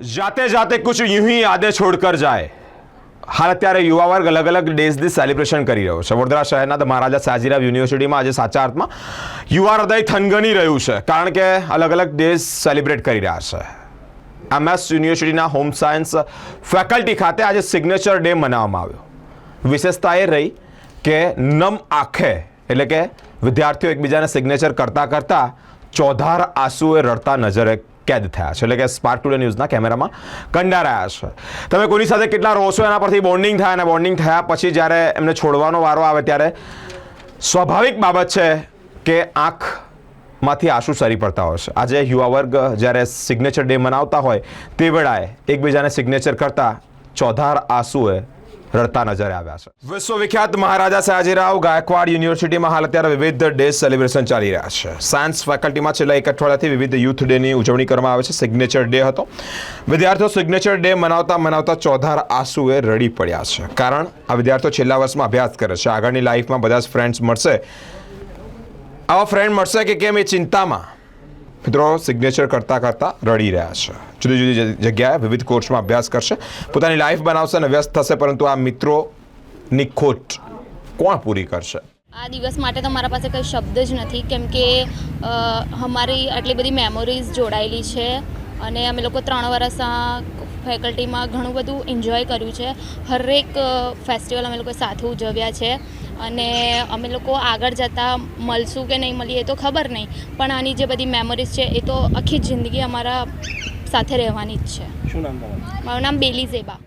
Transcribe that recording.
જાતે જાતે કુછ યુ ही યાદે છોડકર જાય. હાલ અત્યારે યુવા વર્ગ અલગ અલગ ડેઝની સેલિબ્રેશન કરી રહ્યો છે. વડોદરા શહેરના મહારાજા સાજીરાવ યુનિવર્સિટીમાં આજે સાચા અર્થમાં યુવા હૃદય થનગની રહ્યું છે. કારણ કે અલગ અલગ ડેઝ સેલિબ્રેટ કરી રહ્યા છે. એમએસ યુનિવર્સિટીના હોમ સાયન્સ ફેકલ્ટી ખાતે આજે સિગ્નેચર ડે મનાવવામાં આવ્યો. વિશેષતા એ રહી કે નમ આંખે, એટલે કે વિદ્યાર્થીઓ એકબીજાને સિગ્નેચર કરતાં કરતાં ચોધાર આંસુએ રડતા નજરે કેદ થયા છે એટલે કે સ્પાર્ક ટુડે ન્યૂઝના કેમેરામાં કંડારાયા છે. તમે કોની સાથે કેટલા રહો છો એના પરથી બોન્ડિંગ થાય અને બોન્ડિંગ થયા પછી જ્યારે એમને છોડવાનો વારો આવે ત્યારે સ્વાભાવિક બાબત છે કે આંખમાંથી આંસુ સરી પડતા હોય છે. આજે યુવા વર્ગ જ્યારે સિગ્નેચર ડે મનાવતા હોય તે વેળાએ એકબીજાને સિગ્નેચર કરતા ચોધાર આંસુએ રડતા નજરે આવ્યા છે. વિશ્વવિખ્યાત મહારાજા સયાજીરાવ ગાયકવાડ યુનિવર્સિટીમાં હાલ અત્યારે વિવિધ ડે સેલિબ્રેશન ચાલી રહ્યા છે. સાયન્સ ફેકલ્ટીમાં છેલ્લા એક અઠવાડિયાથી વિવિધ યુથ ડેની ઉજવણી કરવામાં આવે છે. સિગ્નેચર ડે હતો. વિદ્યાર્થીઓ સિગ્નેચર ડે મનાવતા મનાવતા ચોધાર આંસુએ રડી પડ્યા છે. કારણ, આ વિદ્યાર્થીઓ છેલ્લા વર્ષમાં અભ્યાસ કરે છે. આગળની લાઈફમાં બધા જ ફ્રેન્ડ્સ મળશે. આવા ફ્રેન્ડ મળશે કે કેમ એ ચિંતામાં? મિત્રો સિગ્નેચર કરતાં કરતાં રડી રહ્યા છે. જુદી જુદી જગ્યાએ વિવિધ કોર્સમાં અભ્યાસ કરશે. પોતાની લાઈફ બનાવશે અને વ્યસ્ત થશે, પરંતુ આ મિત્રોની ખોટ કોણ પૂરી કરશે? આ દિવસ માટે તો મારા પાસે કંઈ શબ્દ જ નથી, કેમ કે અમારી આટલી બધી મેમોરીઝ જોડાયેલી છે અને અમે લોકો ત્રણ વર્ષ ફેકલ્ટીમાં ઘણું બધું એન્જોય કર્યું છે. હરેક ફેસ્ટિવલ અમે લોકો સાથે ઉજવ્યા છે. અને અમે લોકો આગળ જતાં મળશું કે નહીં મળીએ એ તો ખબર નહીં. પણ આની જે બધી મેમોરીઝ છે એ તો આખી જિંદગી અમારા સાથે રહેવાની જ છે. મારું નામ બેલી ઝેબા.